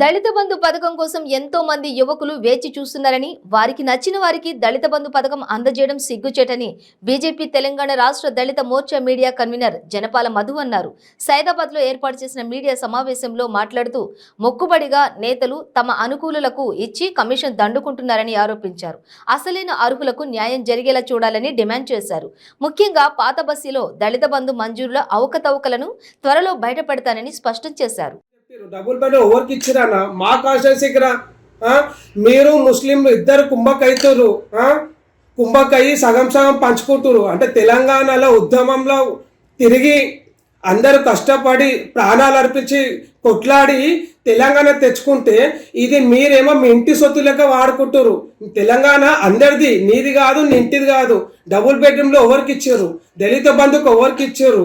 దళిత బంధు పథకం కోసం ఎంతో మంది యువకులు వేచి చూస్తున్నారని వారికి నచ్చిన వారికి దళిత బంధు పథకం అందజేయడం సిగ్గుచేటని బీజేపీ తెలంగాణ రాష్ట్ర దళిత మోర్చా మీడియా కన్వీనర్ జనపాల మధు అన్నారు. సైదాబాద్లో ఏర్పాటు చేసిన మీడియా సమావేశంలో మాట్లాడుతూ మొక్కుబడిగా నేతలు తమ అనుకూలులకు ఇచ్చి కమిషన్ దండుకుంటున్నారని ఆరోపించారు. అసలైన అర్హులకు న్యాయం జరిగేలా చూడాలని డిమాండ్ చేశారు. ముఖ్యంగా పాత బస్సీలో దళిత బంధు మంజూరుల అవకతవకలను త్వరలో బయటపెడతానని స్పష్టం చేశారు. చెప్పారు. డబుల్ బెడ్ ఎవరికి ఇచ్చిరానా మా కాన్స్టిట్యూన్సీకి రా మీరు ముస్లింలు ఇద్దరు కుంభకైతురు కుంభకయ్యి సగం సగం పంచుకుంటురు అంటే తెలంగాణలో ఉద్యమంలో తిరిగి అందరూ కష్టపడి ప్రాణాలు అర్పించి కొట్లాడి తెలంగాణ తెచ్చుకుంటే ఇది మీరేమో మీ ఇంటి సొత్తు లెక్క వాడుకుంటారు తెలంగాణ అందరిది నీది కాదు నీ ఇంటిది కాదు. డబుల్ బెడ్రూమ్లో ఎవరికి ఇచ్చారు దళిత బంధుకు ఎవరికి ఇచ్చారు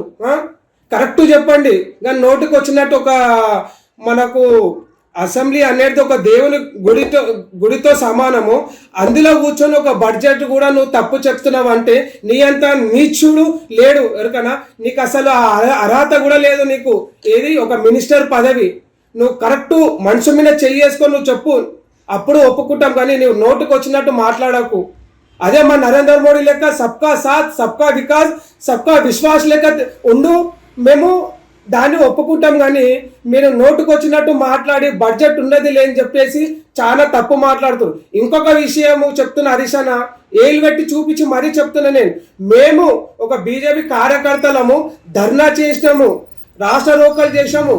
కరెక్ట్ చెప్పండి. కానీ నోటికి వచ్చినట్టు ఒక మనకు అసెంబ్లీ అనేది ఒక దేవుని గుడితో గుడితో సమానము. అందులో కూర్చొని ఒక బడ్జెట్ కూడా నువ్వు తప్పు చెప్తున్నావు అంటే నీ అంత నీచుడు లేడు. ఎవరికైనా? నీకు అసలు ఆ అర్హ- అర్హత కూడా లేదు నీకు. ఏది? ఒక మినిస్టర్ పదవి. నువ్వు కరెక్ట్ మనసు మీద చెయ్యేసుకొని నువ్వు చెప్పు. అప్పుడు ఒప్పుకుంటాం కానీ నువ్వు నోటుకు వచ్చినట్టు మాట్లాడకు. అదే మా నరేంద్ర మోడీ లెక్క సబ్కా సాత్ సబ్కా వికాస్ సబ్కా విశ్వాస్ లెక్క ఉండు. మేము దాన్ని ఒప్పుకుంటాం కానీ మీరు నోటుకొచ్చినట్టు మాట్లాడి బడ్జెట్ ఉన్నది లేని చెప్పేసి చాలా తప్పు మాట్లాడుతున్నారు ఇంకొక విషయము చెప్తున్న హరీష్ ఏలు పెట్టి చూపించి మరీ చెప్తున్నా నేను. మేము ఒక బీజేపీ కార్యకర్తలము ధర్నా చేసినాము రాష్ట్ర రోకలు చేసినాము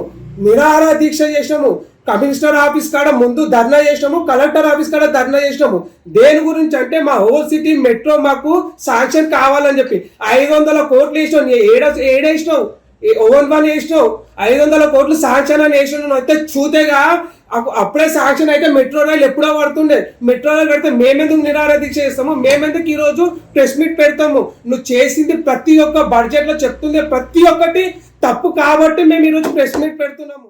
నిరాహార దీక్ష చేసినాము కమిషనర్ ఆఫీస్ కాడ ముందు ధర్నా చేసినాము కలెక్టర్ ఆఫీస్ కాడ ధర్నా చేసినాము. దేని గురించి అంటే మా హోల్ సిటీ మెట్రో మాకు శాంక్షన్ కావాలని చెప్పి. ఐదు వందల కోట్లు వేసినావు ఏడ ఏడేసినావు ఓవన్ వన్ వేసినావు ఐదు వందల కోట్లు శాంక్షన్ అని వేసినావు అయితే చూతేగా అప్పుడే శాంక్షన్ అయితే మెట్రో రైలు ఎప్పుడో పడుతుండే. మెట్రో రైలు పెడితే మేమెందుకు నిరాహార దీక్ష చేస్తాము? మేమెందుకు ఈరోజు ప్రెస్ మీట్ పెడతాము? నువ్వు చేసింది ప్రతి ఒక్క బడ్జెట్లో చెప్తుంది ప్రతి ఒక్కటి తప్పు కాబట్టి మేము ఈరోజు ప్రెస్ మీట్ పెడుతున్నాము.